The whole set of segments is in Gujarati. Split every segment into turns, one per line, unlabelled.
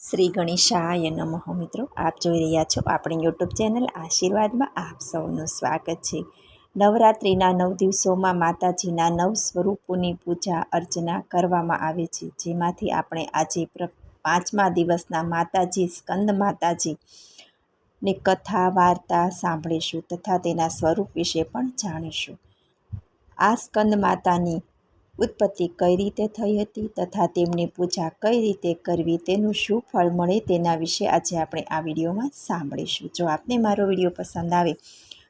શ્રી ગણેશાય નમઃ મિત્રો. આપ જોઈ રહ્યા છો આપણી યુટ્યુબ ચેનલ આશીર્વાદમાં આપ સૌનું સ્વાગત છે. નવરાત્રિના નવ દિવસોમાં માતાજીના નવ સ્વરૂપોની પૂજા, અર્ચના કરવામાં આવે છે. જેમાંથી આપણે આજે પાંચમા દિવસના માતાજી સ્કંદ માતાજી ની કથા, વાર્તા સાંભળીશું તથા તેના સ્વરૂપ વિશે પણ જાણીશું. આ સ્કંદ માતાની ઉત્પત્તિ કઈ રીતે થઈ હતી તથા તેમની પૂજા કઈ રીતે કરવી, તેનું શું ફળ મળે તેના વિશે આજે આપણે આ વિડીયોમાં સાંભળીશું. જો આપને મારો વીડિયો પસંદ આવે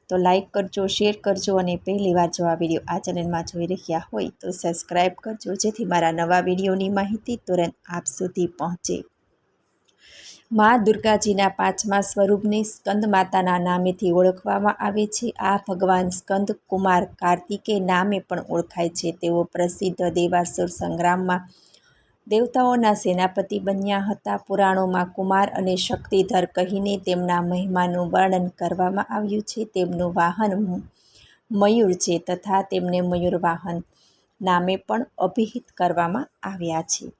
તો લાઈક કરજો, શેર કરજો અને પહેલી વાર જો આ વીડિયો આ ચેનલમાં જોઈ રહ્યા હોય તો સબસ્ક્રાઈબ કરજો જેથી મારા નવા વિડીયોની માહિતી તુરંત આપ સુધી પહોંચે. મા દુર્ગાજીના પાંચમા સ્વરૂપને સ્કંદ માતાના નામેથી ઓળખવામાં આવે છે. આ ભગવાન સ્કંદ કુમાર કાર્તિકે નામે પણ ઓળખાય છે. તેઓ પ્રસિદ્ધ દેવાસુર સંગ્રામમાં દેવતાઓના સેનાપતિ બન્યા હતા. પુરાણોમાં કુમાર અને શક્તિધર કહીને તેમના મહિમાનું વર્ણન કરવામાં આવ્યું છે. તેમનું વાહન મયુર છે તથા તેમને મયુર વાહન નામે પણ અભિહિત કરવામાં આવ્યા છે.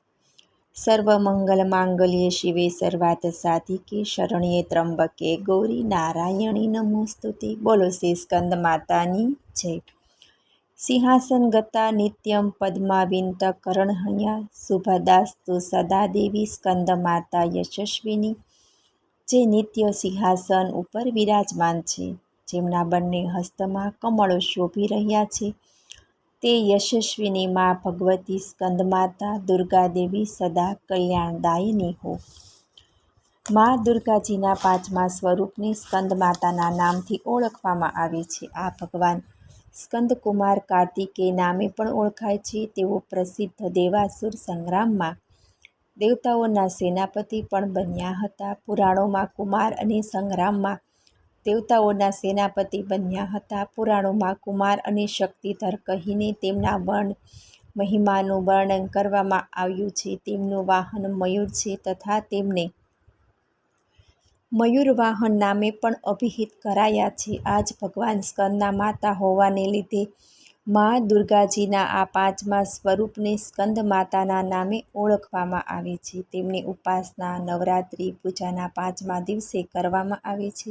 સર્વમંગલ માંગલ્ય શિવે સર્વાત સાધિકે, શરણ્યે ત્રંબકે ગૌરી નારાયણી નમોસ્તુતિ. બોલો શ્રી સ્કંદ માતાની જય. સિંહાસન ગતા નિત્યમ પદ્માવિંત કરણહયા શુભદાસ્તુ સદા દેવી સ્કંદ માતા યશસ્વીની. જે નિત્ય સિંહાસન ઉપર વિરાજમાન છે. જેમના બંને હસ્તમાં કમળો શોભી રહ્યા છે. તે યશસ્વિની મા ભગવતી સ્કંદમાતા દુર્ગાદેવી સદા કલ્યાણદાયિની હો મા દુર્ગાજીના પાંચમા સ્વરૂપને સ્કંદમાતાના નામથી ઓળખવામાં આવે છે. આ ભગવાન સ્કંદકુમાર કાર્તિકે નામે પણ ઓળખાય છે. તેઓ પ્રસિદ્ધ દેવાસુર સંગ્રામમાં દેવતાઓના સેનાપતિ પણ બન્યા હતા. પુરાણોમાં કુમાર અને સંગ્રામમાં દેવતાઓના સેનાપતિ બન્યા હતા. પુરાણોમાં કુમાર અને શક્તિધર કહીને તેમના વર્ણ મહિમાનું વર્ણન કરવામાં આવ્યું છે. તેમનું વાહન મયુર છે તથા તેમને મયુર વાહન નામે પણ અભિહિત કરાયા છે. આજ ભગવાન સ્કંદના માતા હોવાને લીધે મા દુર્ગાજીના આ પાંચમા સ્વરૂપને સ્કંદ માતાના નામે ઓળખવામાં આવે છે. તેમની ઉપાસના, નવરાત્રિ પૂજાના પાંચમા દિવસે કરવામાં આવે છે.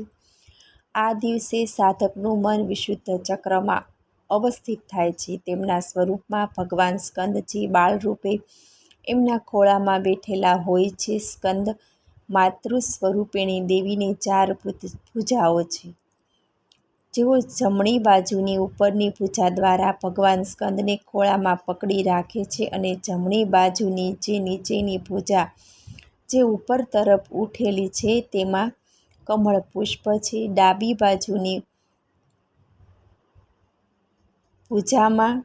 આ દિવસે સાધકનું મન વિશુદ્ધ ચક્રમાં અવસ્થિત થાય છે. તેમના સ્વરૂપમાં ભગવાન સ્કંદજી બાળરૂપે એમના ખોળામાં બેઠેલા હોય છે. સ્કંદ માતૃ સ્વરૂપેણી દેવીને ચાર પૂજાઓ છે. જેઓ જમણી બાજુની ઉપરની પૂજા દ્વારા ભગવાન સ્કંદને ખોળામાં પકડી રાખે છે અને જમણી બાજુની જે નીચેની પૂજા જે ઉપર તરફ ઉઠેલી છે તેમાં કમળ પુષ્પ છે. ડાબી બાજુની પૂજામાં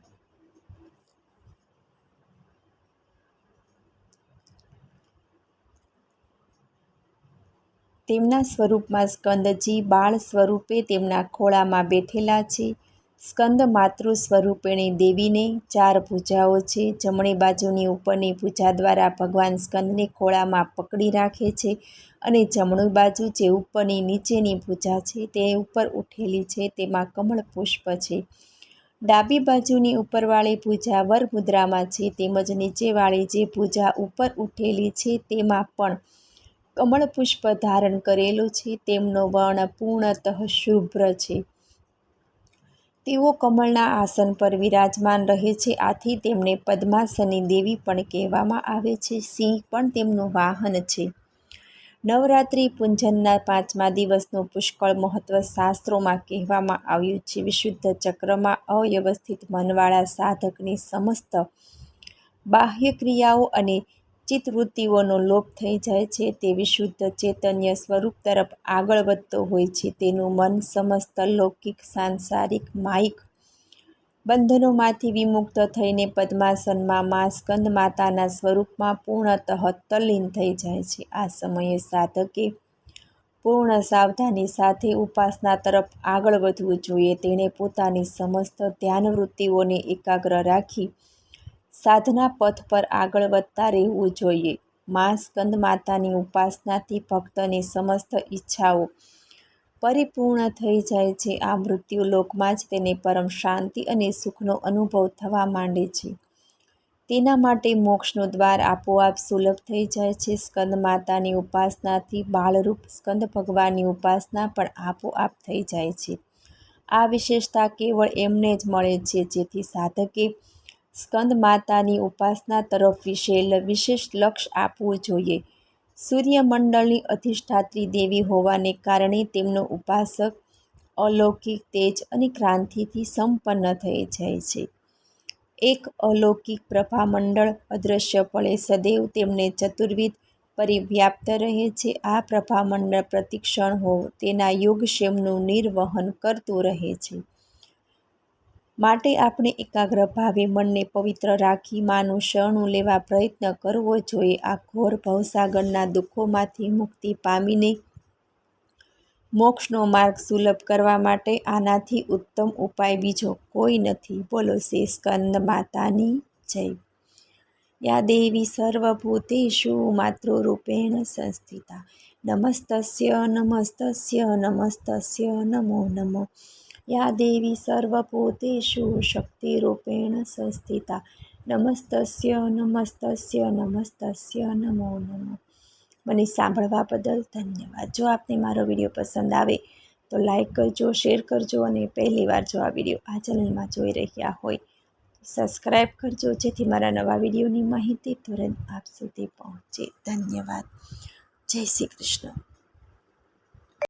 તેમના સ્વરૂપમાં સ્કંદજી બાળ સ્વરૂપે તેમના ખોળામાં બેઠેલા છે. સ્કંદ માતૃ સ્વરૂપિણી દેવીને ચાર ભૂજાઓ છે. જમણી બાજુની ઉપરની પૂજા દ્વારા ભગવાન સ્કંદને ખોળામાં પકડી રાખે છે અને જમણી બાજુ જે ઉપરની નીચેની પૂજા છે તે ઉપર ઉઠેલી છે. તેમાં કમળ પુષ્પ છે. ડાબી બાજુની ઉપરવાળી પૂજા વર મુદ્રામાં છે તેમજ નીચેવાળી જે પૂજા ઉપર ઉઠેલી છે તેમાં પણ કમળ પુષ્પ ધારણ કરેલું છે. તેમનો વર્ણ પૂર્ણતઃ શુભ્ર છે. તેઓ કમળના આસન પર વિરાજમાન રહે છે. આથી તેમને પદ્માસની દેવી પણ કહેવામાં આવે છે. સિંહ પણ તેમનું વાહન છે. નવરાત્રિ પૂંજનના પાંચમા દિવસનું પુષ્કળ મહત્વ શાસ્ત્રોમાં કહેવામાં આવ્યું છે. વિશુદ્ધ ચક્રમાં અવ્યવસ્થિત મનવાળા સાધકની સમસ્ત બાહ્ય ક્રિયાઓ અને ચિત્તવૃત્તિઓનો લોપ થઈ જાય છે તે વિશુદ્ધ ચૈતન્ય સ્વરૂપ તરફ આગળ વધતો હોય છે. તેનું મન સમસ્ત લૌકિક, સાંસારિક, માયિક બંધનોમાંથી વિમુક્ત થઈને પદ્માસનમાં મા સ્કંદ માતાના સ્વરૂપમાં પૂર્ણતઃ તલ્લીન થઈ જાય છે. આ સમયે સાધકે પૂર્ણ સાવધાની સાથે ઉપાસના તરફ આગળ વધવું જોઈએ. તેણે પોતાની સમસ્ત ધ્યાન વૃત્તિઓને એકાગ્ર રાખી સાધના પથ પર આગળ વધતા રહેવું જોઈએ. મા સ્કંદ માતાની ઉપાસનાથી ભક્તની સમસ્ત ઈચ્છાઓ પરિપૂર્ણ થઈ જાય છે. આ મૃત્યુલોકમાં જ તેને પરમ શાંતિ અને સુખનો અનુભવ થવા માંડે છે. તેના માટે મોક્ષનો દ્વાર આપોઆપ સુલભ થઈ જાય છે. સ્કંદ માતાની ઉપાસનાથી બાળરૂપ સ્કંદ ભગવાનની ઉપાસના પણ આપોઆપ થઈ જાય છે. આ વિશેષતા કેવળ એમને જ મળે છે. જેથી સાધકે સ્કંદ માતાની ઉપાસના તરફ વિશે વિશેષ લક્ષ આપવું જોઈએ. સૂર્યમંડળની અધિષ્ઠાત્રી દેવી હોવાને કારણે તેમનો ઉપાસક અલૌકિક તેજ અને ક્રાંતિથી સંપન્ન થઈ જાય છે. એક અલૌકિક પ્રભામંડળ અદૃશ્યપણે સદૈવ તેમને ચતુર્વિધ પરિવ્યાપ્ત રહે છે. આ પ્રભામંડળ પ્રતિક્ષણ હો, તેના યોગક્ષેમનું નિર્વહન કરતું રહે છે. માટે આપણે એકાગ્ર ભાવે મનને પવિત્ર રાખી માનું શરણું લેવા પ્રયત્ન કરવો જોઈએ. આ ઘોર ભવસાગરના દુઃખોમાંથી મુક્તિ પામીને મોક્ષનો માર્ગ સુલભ કરવા માટે આનાથી ઉત્તમ ઉપાય બીજો કોઈ નથી. બોલો શ્રી સ્કંદ માતાની જય. યા દેવી સર્વભૂતેષુ માતૃરૂપેણ સંસ્થિતા. નમસ્તસ્ય નમસ્તસ્ય નમસ્તસ્ય, નમો નમઃ. યા દેવી સર્વભૂતેષુ શક્તિરૂપેણ સંસ્થિતા. નમસ્તસ્ય નમસ્તસ્ય નમસ્તસ્ય, નમો નમો. મને સાંભળવા બદલ ધન્યવાદ. જો આપને મારો વીડિયો પસંદ આવે, તો લાઈક કરજો, શેર કરજો અને પહેલીવાર જો આ વીડિયો આ ચેનલમાં જોઈ રહ્યા હોય સબસ્ક્રાઈબ કરજો, જેથી મારા નવા વિડીયોની માહિતી તુરંત આપ સુધી પહોંચે. ધન્યવાદ. જય શ્રી કૃષ્ણ.